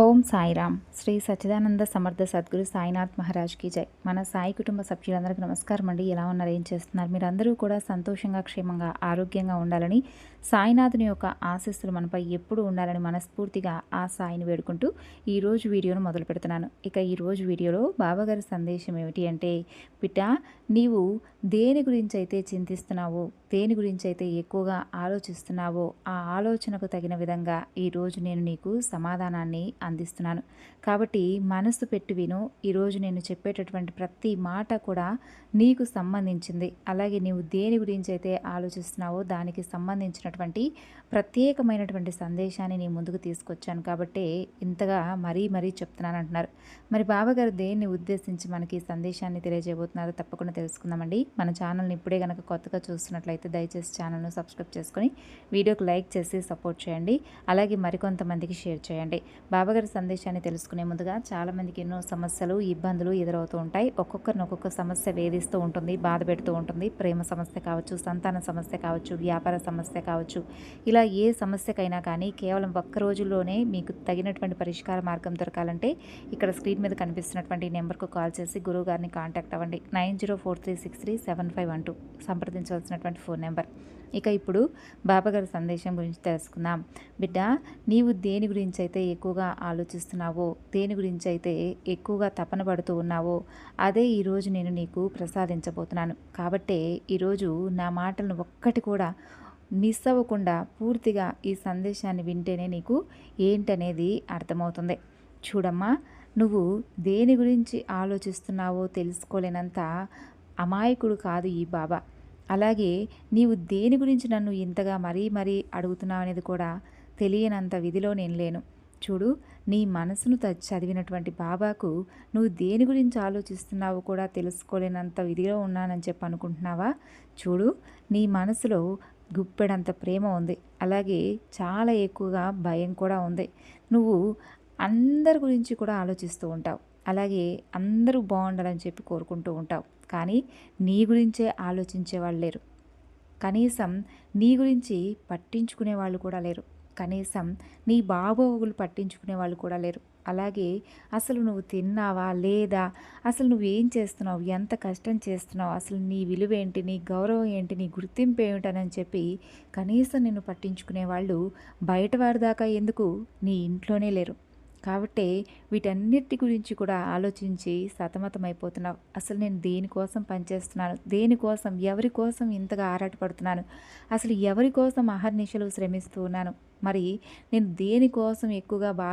ఓం సాయిరామ్. శ్రీ సచ్చిదానంద సమర్థ సద్గురు సాయినాథ్ మహారాజ్కి జై. మన సాయి కుటుంబ సభ్యులందరికీ నమస్కారం అండి. ఎలా ఉన్నారు? ఏం చేస్తున్నారు? మీరందరూ కూడా సంతోషంగా క్షేమంగా ఆరోగ్యంగా ఉండాలని సాయినాథుని యొక్క ఆశీస్సులు మనపై ఎప్పుడు ఉండాలని మనస్ఫూర్తిగా ఆ సాయిని వేడుకుంటూ ఈరోజు వీడియోను మొదలు పెడుతున్నాను. ఇక ఈరోజు వీడియోలో బాబాగారి సందేశం ఏమిటి అంటే బిడ్డ నీవు దేని గురించి అయితే చింతిస్తున్నావో దేని గురించి అయితే ఎక్కువగా ఆలోచిస్తున్నావో ఆ ఆలోచనకు తగిన విధంగా ఈరోజు నేను నీకు సమాధానాన్ని అందిస్తున్నాను. కాబట్టి మనసు పెట్టి విను. ఈరోజు నేను చెప్పేటటువంటి ప్రతి మాట కూడా నీకు సంబంధించింది. అలాగే నీవు దేని గురించి అయితే ఆలోచిస్తున్నావో దానికి సంబంధించినటువంటి ప్రత్యేకమైనటువంటి సందేశాన్ని నీ ముందుకు తీసుకొచ్చాను. కాబట్టి ఇంతగా మరీ మరీ చెప్తున్నాను అంటున్నారు మరి బాబాగారు దేన్ని ఉద్దేశించి మనకి సందేశాన్ని తెలియజేయబోతున్నారో తప్పకుండా తెలుసుకుందామండి. మన ఛానల్ని ఇప్పుడే కనుక కొత్తగా చూస్తున్నట్లయితే దయచేసి ఛానల్ను సబ్స్క్రైబ్ చేసుకొని వీడియోకి లైక్ చేసి సపోర్ట్ చేయండి. అలాగే మరికొంతమందికి షేర్ చేయండి. బాబాగారి సందేశాన్ని తెలుసుకునే ముందుగా చాలామందికి ఎన్నో సమస్యలు ఇబ్బందులు ఎదురవుతూ ఉంటాయి. ఒక్కొక్కరిని ఒక్కొక్క సమస్య వేధిస్తూ ఉంటుంది బాధ పెడుతూ ఉంటుంది. ప్రేమ సమస్య కావచ్చు సంతాన సమస్య కావచ్చు వ్యాపార సమస్య కావచ్చు. ఇలా ఏ సమస్యకైనా కానీ కేవలం ఒక్క రోజుల్లోనే మీకు తగినటువంటి పరిష్కార మార్గం దొరకాలంటే ఇక్కడ స్క్రీన్ మీద కనిపిస్తున్నటువంటి నెంబర్కు కాల్ చేసి గురువు గారిని కాంటాక్ట్ అవ్వండి. Nine zero four three six three seven five one two. సంప్రదించవలసినటువంటి phone number. ఇక ఇప్పుడు బాబాగారి సందేశం గురించి తెలుసుకుందాం. బిడ్డ నీవు దేని గురించి అయితే ఎక్కువగా ఆలోచిస్తున్నావో దేని గురించి అయితే ఎక్కువగా తపన పడుతూ ఉన్నావో అదే ఈరోజు నేను నీకు ప్రసాదించబోతున్నాను. కాబట్టే ఈరోజు నా మాటలను ఒక్కటి కూడా మిస్ అవ్వకుండా పూర్తిగా ఈ సందేశాన్ని వింటేనే నీకు ఏంటనేది అర్థమవుతుంది. చూడమ్మా నువ్వు దేని గురించి ఆలోచిస్తున్నావో తెలుసుకోలేనంత అమాయకుడు కాదు ఈ బాబా. అలాగే నీవు దేని గురించి నన్ను ఇంతగా మరీ మరీ అడుగుతున్నావు అనేది కూడా తెలియనంత విధిలో నేను లేను. చూడు నీ మనసును చదివినటువంటి బాబాకు నువ్వు దేని గురించి ఆలోచిస్తున్నావో కూడా తెలుసుకోలేనంత విధిలో ఉన్నానని చెప్పి అనుకుంటున్నావా? చూడు నీ మనసులో గుప్పెడంత ప్రేమ ఉంది. అలాగే చాలా ఎక్కువగా భయం కూడా ఉంది. నువ్వు అందరి గురించి కూడా ఆలోచిస్తూ ఉంటావు. అలాగే అందరూ బాగుండాలని చెప్పి కోరుకుంటూ ఉంటావు. కానీ నీ గురించే ఆలోచించే వాళ్ళు లేరు. కనీసం నీ గురించి పట్టించుకునే వాళ్ళు కూడా లేరు. కనీసం నీ బాబోగులు పట్టించుకునే వాళ్ళు కూడా లేరు. అలాగే అసలు నువ్వు తిన్నావా లేదా? అసలు నువ్వు ఏం చేస్తున్నావు? ఎంత కష్టం చేస్తున్నావు? అసలు నీ విలువ ఏంటి నీ గౌరవం ఏంటి? నీ గుర్తింపు ఏమిటనని చెప్పి కనీసం నిన్ను పట్టించుకునే వాళ్ళు బయటవాడి దాకా ఎందుకు నీ ఇంట్లోనే లేరు. కాబట్టి వీటన్నిటి గురించి కూడా ఆలోచించి సతమతమైపోతున్నావు. అసలు నేను దేనికోసం పనిచేస్తున్నాను? దేనికోసం ఎవరి కోసం ఇంతగా ఆరాటపడుతున్నాను? అసలు ఎవరి కోసం అహర్నిశలు శ్రమిస్తూ ఉన్నాను? మరి నేను దేనికోసం ఎక్కువగా బా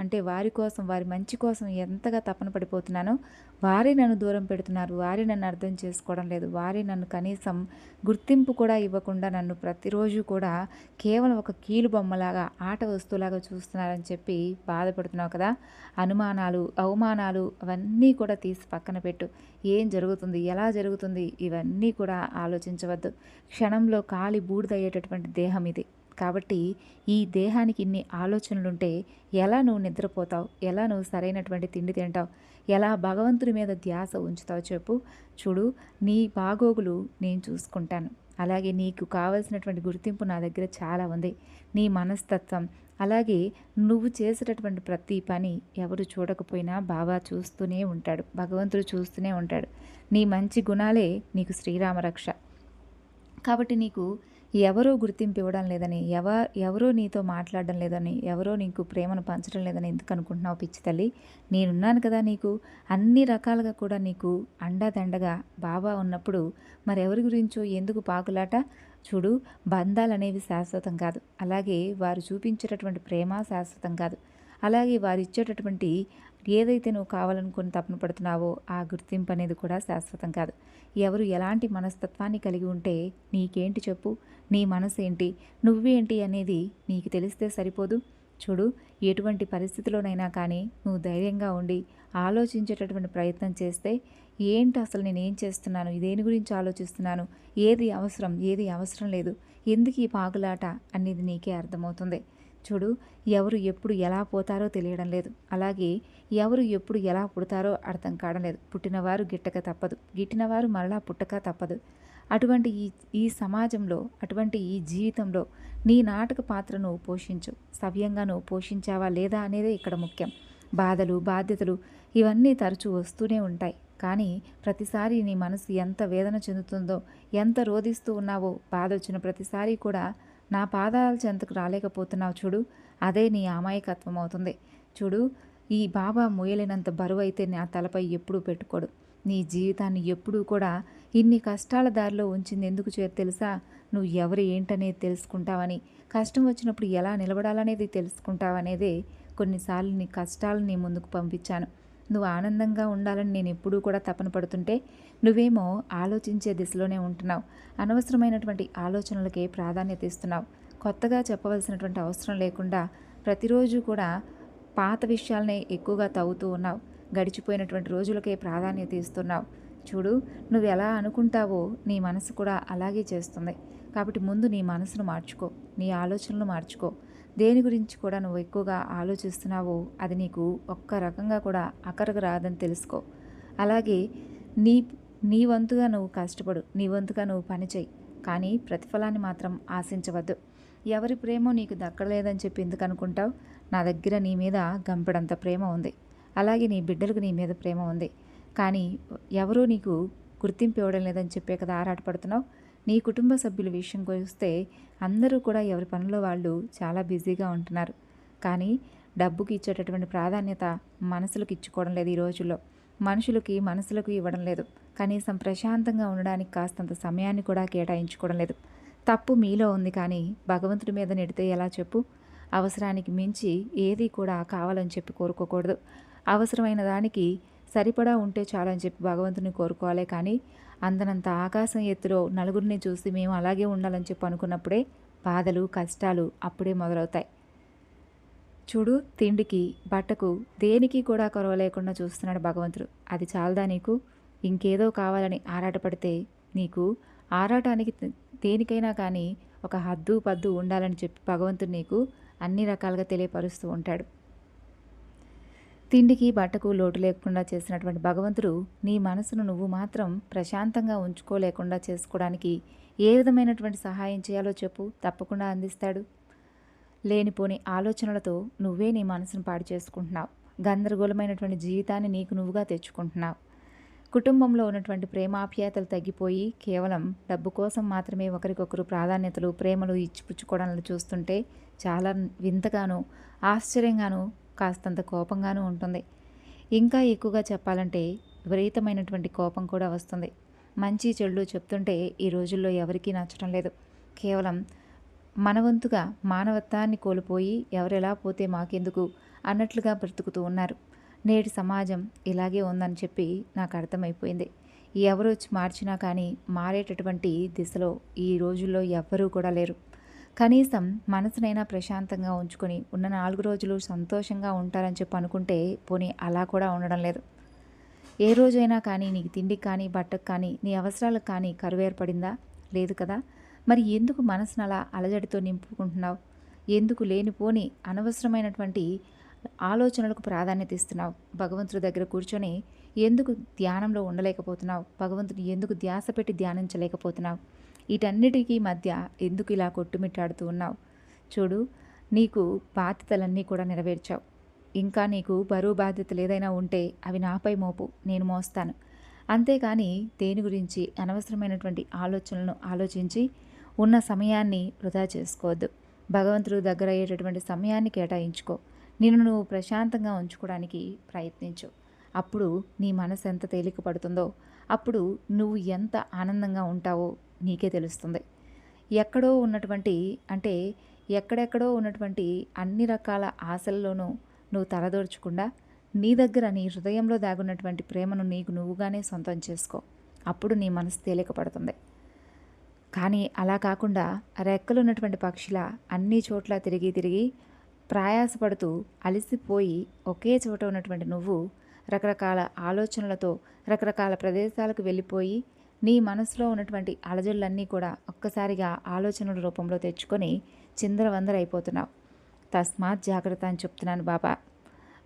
అంటే వారి కోసం వారి మంచి కోసం ఎంతగా తపన పడిపోతున్నానో వారే నన్ను దూరం పెడుతున్నారు. వారే నన్ను అర్థం చేసుకోవడం లేదు. వారే నన్ను కనీసం గుర్తింపు కూడా ఇవ్వకుండా నన్ను ప్రతిరోజు కూడా కేవలం ఒక కీలు బొమ్మలాగా ఆట వస్తువులాగా చూస్తున్నారని చెప్పి బాధపడుతున్నావు కదా? అనుమానాలు అవమానాలు అవన్నీ కూడా తీసి పక్కన పెట్టు. ఏం జరుగుతుంది? ఎలా జరుగుతుంది? ఇవన్నీ కూడా ఆలోచించవద్దు. క్షణంలో కాలి బూడిదయ్యేటటువంటి దేహం ఇది. కాబట్టి ఈ దేహానికి ఇన్ని ఆలోచనలుంటే ఎలా నువ్వు నిద్రపోతావు? ఎలా నువ్వు సరైనటువంటి తిండి తింటావు? ఎలా భగవంతుని మీద ధ్యాస ఉంచుతావు చెప్పు. చూడు నీ బాగోగులు నేను చూసుకుంటాను. అలాగే నీకు కావలసినటువంటి గుర్తింపు నా దగ్గర చాలా ఉంది. నీ మనస్తత్వం అలాగే నువ్వు చేసేటటువంటి ప్రతి పని ఎవరు చూడకపోయినా బాబా చూస్తూనే ఉంటాడు. భగవంతుడు చూస్తూనే ఉంటాడు. నీ మంచి గుణాలే నీకు శ్రీరామరక్ష. కాబట్టి నీకు ఎవరో గుర్తింపు ఇవ్వడం లేదని ఎవ ఎవరో నీతో మాట్లాడడం లేదని ఎవరో నీకు ప్రేమను పంచడం లేదని ఎందుకు అనుకుంటున్నావు పిచ్చి తల్లి? నేనున్నాను కదా నీకు. అన్ని రకాలుగా కూడా నీకు అండదండగా బాబా ఉన్నప్పుడు మరెవరి గురించో ఎందుకు పాకులాట? చూడు బంధాలు అనేవి శాశ్వతం కాదు. అలాగే వారు చూపించేటటువంటి ప్రేమ శాశ్వతం కాదు. అలాగే వారు ఇచ్చేటటువంటి ఏదైతే నువ్వు కావాలనుకుని తపన పడుతున్నావో ఆ గుర్తింపు అనేది కూడా శాశ్వతం కాదు. ఎవరు ఎలాంటి మనస్తత్వాన్ని కలిగి ఉంటే నీకేంటి చెప్పు? నీ మనసు ఏంటి? నువ్వేంటి అనేది నీకు తెలిస్తే సరిపోదు. చూడు ఎటువంటి పరిస్థితిలోనైనా కానీ నువ్వు ధైర్యంగా ఉండి ఆలోచించేటటువంటి ప్రయత్నం చేస్తే ఏంటి అసలు నేను ఏం చేస్తున్నాను? దేని గురించి ఆలోచిస్తున్నాను? ఏది అవసరం? ఏది అవసరం లేదు? ఎందుకు ఈ పాగులాట? అనేది నీకే అర్థమవుతుంది. చూడు ఎవరు ఎప్పుడు ఎలా పోతారో తెలియడం లేదు. అలాగే ఎవరు ఎప్పుడు ఎలా పుడతారో అర్థం కావడం లేదు. పుట్టినవారు గిట్టక తప్పదు. గిట్టినవారు మరలా పుట్టక తప్పదు. అటువంటి ఈ ఈ సమాజంలో అటువంటి ఈ జీవితంలో నీ నాటక పాత్రను పోషించు. సవ్యంగా నువ్వు పోషించావా లేదా అనేదే ఇక్కడ ముఖ్యం. బాధలు బాధ్యతలు ఇవన్నీ తరచూ వస్తూనే ఉంటాయి. కానీ ప్రతిసారి నీ మనసు ఎంత వేదన చెందుతుందో ఎంత రోధిస్తూ ఉన్నావో బాధ వచ్చిన ప్రతిసారి కూడా నా పాదాల చెంతకు రాలేకపోతున్నావు చూడు. అదే నీ అమాయకత్వం అవుతుంది. చూడు ఈ బాబా మోయలేనంత బరువు అయితే నా తలపై ఎప్పుడూ పెట్టుకోడు. నీ జీవితాన్ని ఎప్పుడూ కూడా ఇన్ని కష్టాల దారిలో ఉంచింది ఎందుకు చేరు తెలుసా? నువ్వు ఎవరు ఏంటనేది తెలుసుకుంటావని. కష్టం వచ్చినప్పుడు ఎలా నిలబడాలనేది తెలుసుకుంటావనేదే కొన్నిసార్లు నీ కష్టాలు నీ ముందుకు పంపించాను. నువ్వు ఆనందంగా ఉండాలని నేను ఎప్పుడూ కూడా తపన పడుతుంటే నువ్వేమో ఆలోచించే దిశలోనే ఉంటున్నావు. అనవసరమైనటువంటి ఆలోచనలకే ప్రాధాన్యత ఇస్తున్నావు. కొత్తగా చెప్పవలసినటువంటి అవసరం లేకుండా ప్రతిరోజు కూడా పాత విషయాలనే ఎక్కువగా తవ్వుతూ ఉన్నావు. గడిచిపోయినటువంటి రోజులకే ప్రాధాన్యత ఇస్తున్నావు. చూడు నువ్వు ఎలా అనుకుంటావో నీ మనసు కూడా అలాగే చేస్తుంది. కాబట్టి ముందు నీ మనసును మార్చుకో నీ ఆలోచనలు మార్చుకో. దేని గురించి కూడా నువ్వు ఎక్కువగా ఆలోచిస్తున్నావో అది నీకు ఒక్క రకంగా కూడా అక్కరకు రాదని తెలుసుకో. అలాగే నీ నీ వంతుగా నువ్వు కష్టపడు నీ వంతుగా నువ్వు పనిచేయి కానీ ప్రతిఫలాన్ని మాత్రం ఆశించవద్దు. ఎవరి ప్రేమో నీకు దక్కలేదని చెప్పి ఎందుకు అనుకుంటావు? నా దగ్గర నీ మీద గంపెడంత ప్రేమ ఉంది. అలాగే నీ బిడ్డలకు నీ మీద ప్రేమ ఉంది. కానీ ఎవరూ నీకు గుర్తింపు ఇవ్వడం లేదని చెప్పే కదా ఆరాటపడుతున్నావు? నీ కుటుంబ సభ్యుల విషయంకి వస్తే అందరూ కూడా ఎవరి పనిలో వాళ్ళు చాలా బిజీగా ఉంటున్నారు. కానీ డబ్బుకి ఇచ్చేటటువంటి ప్రాధాన్యత మనసులకు ఇచ్చుకోవడం లేదు ఈ రోజుల్లో. మనుషులకి మనసులకు ఇవ్వడం లేదు. కనీసం ప్రశాంతంగా ఉండడానికి కాస్తంత సమయాన్ని కూడా కేటాయించుకోవడం లేదు. తప్పు మీలో ఉంది కానీ భగవంతుడి మీద నెడితే ఎలా చెప్పు? అవసరానికి మించి ఏది కూడా కావాలని చెప్పి కోరుకోకూడదు. అవసరమైన దానికి సరిపడా ఉంటే చాలని చెప్పి భగవంతుని కోరుకోవాలి. కానీ అందనంత ఆకాశం ఎత్తులో నలుగురిని చూసి మేము అలాగే ఉండాలని చెప్పి అనుకున్నప్పుడే బాధలు కష్టాలు అప్పుడే మొదలవుతాయి. చూడు తిండికి బట్టకు దేనికి కూడా కొరవ లేకుండా చూస్తున్నాడు భగవంతుడు. అది చాలదా నీకు? ఇంకేదో కావాలని ఆరాటపడితే నీకు ఆరాటానికి దేనికైనా కానీ ఒక హద్దు పద్దు ఉండాలని చెప్పి భగవంతుడు నీకు అన్ని రకాలుగా తెలియపరుస్తూ ఉంటాడు. తిండికి బట్టకు లోటు లేకుండా చేసినటువంటి భగవంతుడు నీ మనసును నువ్వు మాత్రం ప్రశాంతంగా ఉంచుకోలేకుండా చేసుకోవడానికి ఏ విధమైనటువంటి సహాయం చేయాలో చెప్పు తప్పకుండా అందిస్తాడు. లేనిపోని ఆలోచనలతో నువ్వే నీ మనసును పాడు చేసుకుంటున్నావు. గందరగోళమైనటువంటి జీవితాన్ని నీకు నువ్వుగా తెచ్చుకుంటున్నావు. కుటుంబంలో ఉన్నటువంటి ప్రేమాప్యాయతలు తగ్గిపోయి కేవలం డబ్బు కోసం మాత్రమే ఒకరికొకరు ప్రాధాన్యతలు ప్రేమలు ఇచ్చిపుచ్చుకోవడాలను చూస్తుంటే చాలా వింతగాను ఆశ్చర్యంగాను కాస్తంత కోపంగానూ ఉంటుంది. ఇంకా ఎక్కువగా చెప్పాలంటే విపరీతమైనటువంటి కోపం కూడా వస్తుంది. మంచి చెడు చెప్తుంటే ఈ రోజుల్లో ఎవరికీ నచ్చడం లేదు. కేవలం మనవంతుగా మానవత్వాన్ని కోల్పోయి ఎవరెలా పోతే మాకెందుకు అన్నట్లుగా బ్రతుకుతూ ఉన్నారు. నేటి సమాజం ఇలాగే ఉందని చెప్పి నాకు అర్థమైపోయింది. ఎవరు వచ్చి మార్చినా కానీ మారేటటువంటి దిశలో ఈ రోజుల్లో ఎవ్వరూ కూడా లేరు. కనీసం మనసునైనా ప్రశాంతంగా ఉంచుకొని ఉన్న నాలుగు రోజులు సంతోషంగా ఉంటారని చెప్పి అనుకుంటే పోనీ అలా కూడా ఉండడం లేదు. ఏ రోజైనా కానీ నీకు తిండికి కానీ బట్టకు కానీ నీ అవసరాలకు కానీ కరువు ఏర్పడిందా? లేదు కదా. మరి ఎందుకు మనసును అలా అలజడితో నింపుకుంటున్నావు? ఎందుకు లేనిపోని అనవసరమైనటువంటి ఆలోచనలకు ప్రాధాన్యత ఇస్తున్నావు? భగవంతుడి దగ్గర కూర్చొని ఎందుకు ధ్యానంలో ఉండలేకపోతున్నావు? భగవంతుని ఎందుకు ధ్యాస పెట్టి ధ్యానించలేకపోతున్నావు? వీటన్నిటికీ మధ్య ఎందుకు ఇలా కొట్టుమిట్టాడుతూ ఉన్నావు? చూడు నీకు బాధ్యతలన్నీ కూడా నెరవేర్చావు. ఇంకా నీకు బరువు బాధ్యతలు ఏదైనా ఉంటే అవి నాపై మోపు నేను మోస్తాను. అంతేకాని దేని గురించి అనవసరమైనటువంటి ఆలోచనలను ఆలోచించి ఉన్న సమయాన్ని వృధా చేసుకోవద్దు. భగవంతుడు దగ్గర అయ్యేటటువంటి సమయాన్ని కేటాయించుకో. నిన్ను నువ్వు ప్రశాంతంగా ఉంచుకోవడానికి ప్రయత్నించు. అప్పుడు నీ మనసు ఎంత తేలిక పడుతుందో అప్పుడు నువ్వు ఎంత ఆనందంగా ఉంటావో నీకే తెలుస్తుంది. ఎక్కడో ఉన్నటువంటి అంటే ఎక్కడెక్కడో ఉన్నటువంటి అన్ని రకాల ఆశల్లోనూ నువ్వు తలదోర్చకుండా నీ దగ్గర నీ హృదయంలో దాగున్నటువంటి ప్రేమను నీకు నువ్వుగానే సొంతం చేసుకో. అప్పుడు నీ మనసు తేలిక పడుతుంది కానీ అలా కాకుండా రెక్కలున్నటువంటి పక్షిలా అన్ని చోట్ల తిరిగి తిరిగి ప్రయాసపడుతూ అలసిపోయి ఒకే చోట ఉన్నటువంటి నువ్వు రకరకాల ఆలోచనలతో రకరకాల ప్రదేశాలకు వెళ్ళిపోయి నీ మనసులో ఉన్నటువంటి అలజడులన్నీ కూడా ఒక్కసారిగా ఆలోచనల రూపంలో తెచ్చుకొని చిందరవందరైపోతున్నావు. తస్మాత్ జాగ్రత్త అని చెప్తున్నాను బాబా.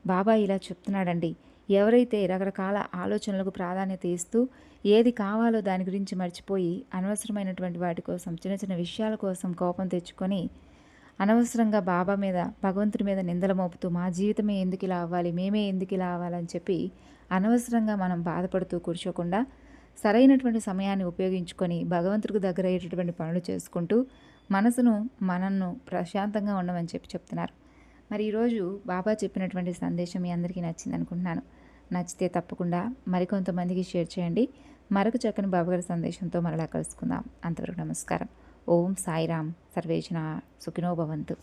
బాబా ఇలా చెప్తున్నాడండి. ఎవరైతే రకరకాల ఆలోచనలకు ప్రాధాన్యత ఇస్తూ ఏది కావాలో దాని గురించి మర్చిపోయి అనవసరమైనటువంటి వాటి కోసం చిన్న చిన్న విషయాల కోసం కోపం తెచ్చుకొని అనవసరంగా బాబా మీద భగవంతుడి మీద నిందల మోపుతూ మా జీవితమే ఎందుకు ఇలా అవ్వాలి? మేమే ఎందుకు ఇలా అవ్వాలని చెప్పి అనవసరంగా మనం బాధపడుతూ కూర్చోకుండా సరైనటువంటి సమయాన్ని ఉపయోగించుకొని భగవంతుడికి దగ్గర అయ్యేటటువంటి పనులు చేసుకుంటూ మనసును మనను ప్రశాంతంగా ఉండమని చెప్పి చెప్తున్నారు. మరి ఈరోజు బాబా చెప్పినటువంటి సందేశం మీ అందరికీ నచ్చింది అనుకుంటున్నాను. నచ్చితే తప్పకుండా మరికొంతమందికి షేర్ చేయండి. మరొక చక్కని బాబాగారి సందేశంతో మరలా కలుసుకుందాం. అంతవరకు నమస్కారం. ఓం సాయిరామ్. సర్వేజన సుఖినో భవంతు.